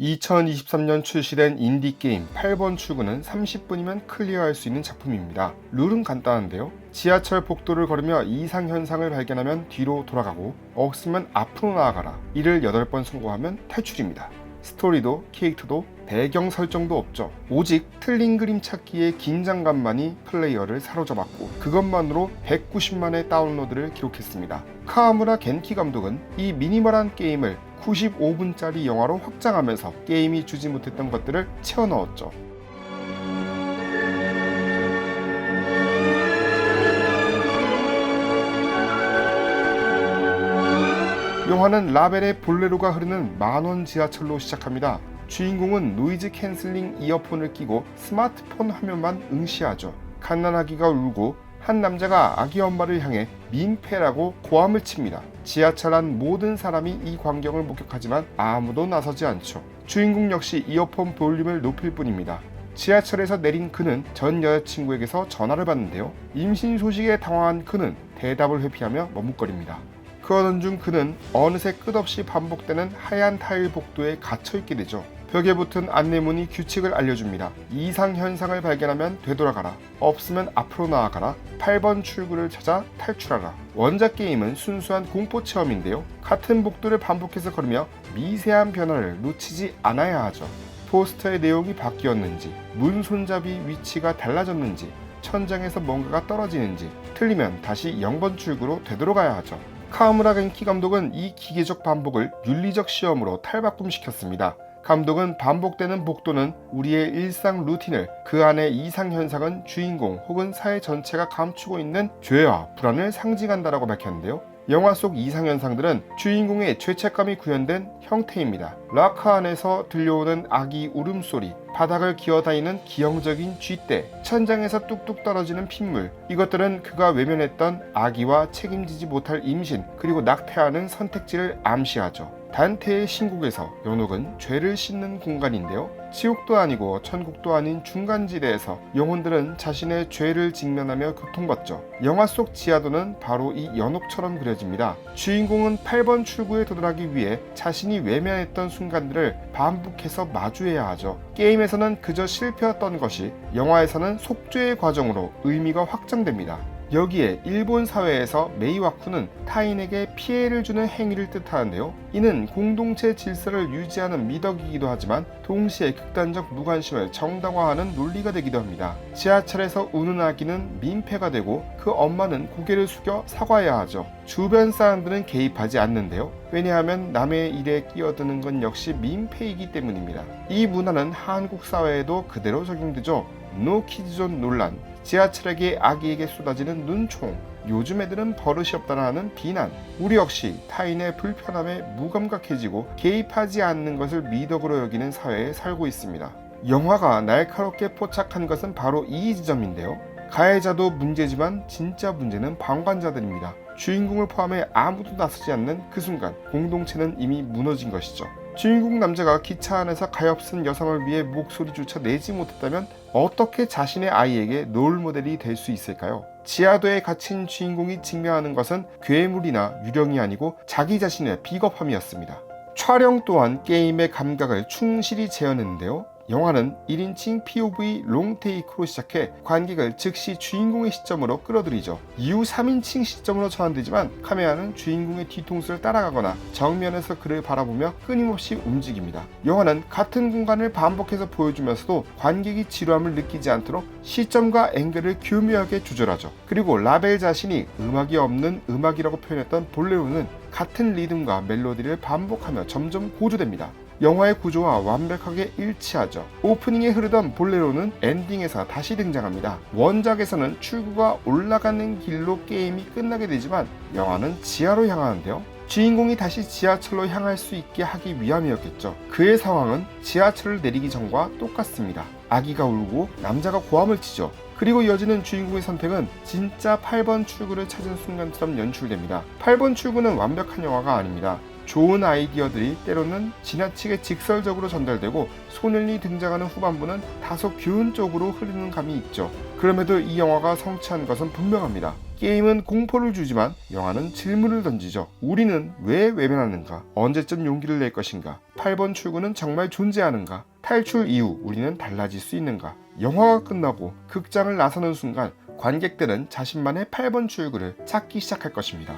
2023년 출시된 인디게임 8번 출구는 30분이면 클리어할 수 있는 작품입니다. 룰은 간단한데요. 지하철 복도를 걸으며 이상현상을 발견하면 뒤로 돌아가고 없으면 앞으로 나아가라. 이를 8번 성공하면 탈출입니다. 스토리도 캐릭터도 배경 설정도 없죠. 오직 틀린 그림 찾기의 긴장감만이 플레이어를 사로잡았고 그것만으로 190만의 다운로드를 기록했습니다. 카와무라 겐키 감독은 이 미니멀한 게임을 95분짜리 영화로 확장하면서 게임이 주지 못했던 것들을 채워 넣었죠. 영화는 라벨의 볼레로가 흐르는 만원 지하철로 시작합니다. 주인공은 노이즈 캔슬링 이어폰을 끼고 스마트폰 화면만 응시하죠. 갓난아기가 울고 한 남자가 아기 엄마를 향해 민폐라고 고함을 칩니다. 지하철 안 모든 사람이 이 광경을 목격하지만 아무도 나서지 않죠. 주인공 역시 이어폰 볼륨을 높일 뿐입니다. 지하철에서 내린 그는 전 여자친구에게서 전화를 받는데요. 임신 소식에 당황한 그는 대답을 회피하며 머뭇거립니다. 그러던 중 그는 어느새 끝없이 반복되는 하얀 타일 복도에 갇혀 있게 되죠. 벽에 붙은 안내문이 규칙을 알려줍니다. 이상 현상을 발견하면 되돌아가라. 없으면 앞으로 나아가라. 8번 출구를 찾아 탈출하라. 원작 게임은 순수한 공포 체험인데요. 같은 복도를 반복해서 걸으며 미세한 변화를 놓치지 않아야 하죠. 포스터의 내용이 바뀌었는지, 문 손잡이 위치가 달라졌는지, 천장에서 뭔가가 떨어지는지, 틀리면 다시 0번 출구로 되돌아가야 하죠. 카우무라 겐키 감독은 이 기계적 반복을 윤리적 시험으로 탈바꿈시켰습니다. 감독은 반복되는 복도는 우리의 일상 루틴을 그 안의 이상 현상은 주인공 혹은 사회 전체가 감추고 있는 죄와 불안을 상징한다라고 밝혔는데요. 영화 속 이상 현상들은 주인공의 죄책감이 구현된 형태입니다. 라카 안에서 들려오는 아기 울음소리, 바닥을 기어다니는 기형적인 쥐떼, 천장에서 뚝뚝 떨어지는 핏물, 이것들은 그가 외면했던 아기와 책임지지 못할 임신, 그리고 낙태하는 선택지를 암시하죠. 단테의 신곡에서 연옥은 죄를 씻는 공간인데요. 지옥도 아니고 천국도 아닌 중간지대에서 영혼들은 자신의 죄를 직면하며 고통받죠. 영화 속 지하도는 바로 이 연옥처럼 그려집니다. 주인공은 8번 출구에 도달하기 위해 자신이 외면했던 순간들을 반복해서 마주해야 하죠. 게임에서는 그저 실패였던 것이 영화에서는 속죄의 과정으로 의미가 확장됩니다. 여기에 일본 사회에서 메이와쿠는 타인에게 피해를 주는 행위를 뜻하는데요. 이는 공동체 질서를 유지하는 미덕이기도 하지만 동시에 극단적 무관심을 정당화하는 논리가 되기도 합니다. 지하철에서 우는 아기는 민폐가 되고 그 엄마는 고개를 숙여 사과해야 하죠. 주변 사람들은 개입하지 않는데요. 왜냐하면 남의 일에 끼어드는 건 역시 민폐이기 때문입니다. 이 문화는 한국 사회에도 그대로 적용되죠. 노키즈존 논란, 지하철에게 아기에게 쏟아지는 눈총, 요즘 애들은 버릇이 없다는 비난, 우리 역시 타인의 불편함에 무감각해지고 개입하지 않는 것을 미덕으로 여기는 사회에 살고 있습니다. 영화가 날카롭게 포착한 것은 바로 이 지점인데요. 가해자도 문제지만 진짜 문제는 방관자들입니다. 주인공을 포함해 아무도 나서지 않는 그 순간 공동체는 이미 무너진 것이죠. 주인공 남자가 기차 안에서 가엾은 여성을 위해 목소리조차 내지 못했다면 어떻게 자신의 아이에게 롤 모델이 될 수 있을까요? 지하도에 갇힌 주인공이 직면하는 것은 괴물이나 유령이 아니고 자기 자신의 비겁함이었습니다. 촬영 또한 게임의 감각을 충실히 재현했는데요. 영화는 1인칭 POV 롱테이크로 시작해 관객을 즉시 주인공의 시점으로 끌어들이죠. 이후 3인칭 시점으로 전환되지만 카메라는 주인공의 뒤통수를 따라가거나 정면에서 그를 바라보며 끊임없이 움직입니다. 영화는 같은 공간을 반복해서 보여주면서도 관객이 지루함을 느끼지 않도록 시점과 앵글을 교묘하게 조절하죠. 그리고 라벨 자신이 음악이 없는 음악이라고 표현했던 볼레로는 같은 리듬과 멜로디를 반복하며 점점 고조됩니다. 영화의 구조와 완벽하게 일치하죠. 오프닝에 흐르던 볼레로는 엔딩에서 다시 등장합니다. 원작에서는 출구가 올라가는 길로 게임이 끝나게 되지만 영화는 지하로 향하는데요. 주인공이 다시 지하철로 향할 수 있게 하기 위함이었겠죠. 그의 상황은 지하철을 내리기 전과 똑같습니다. 아기가 울고 남자가 고함을 치죠. 그리고 이어지는 주인공의 선택은 진짜 8번 출구를 찾은 순간처럼 연출됩니다. 8번 출구는 완벽한 영화가 아닙니다. 좋은 아이디어들이 때로는 지나치게 직설적으로 전달되고 소년이 등장하는 후반부는 다소 교훈적으로 흐르는 감이 있죠. 그럼에도 이 영화가 성취한 것은 분명합니다. 게임은 공포를 주지만 영화는 질문을 던지죠. 우리는 왜 외면하는가? 언제쯤 용기를 낼 것인가? 8번 출구는 정말 존재하는가? 탈출 이후 우리는 달라질 수 있는가? 영화가 끝나고 극장을 나서는 순간 관객들은 자신만의 8번 출구를 찾기 시작할 것입니다.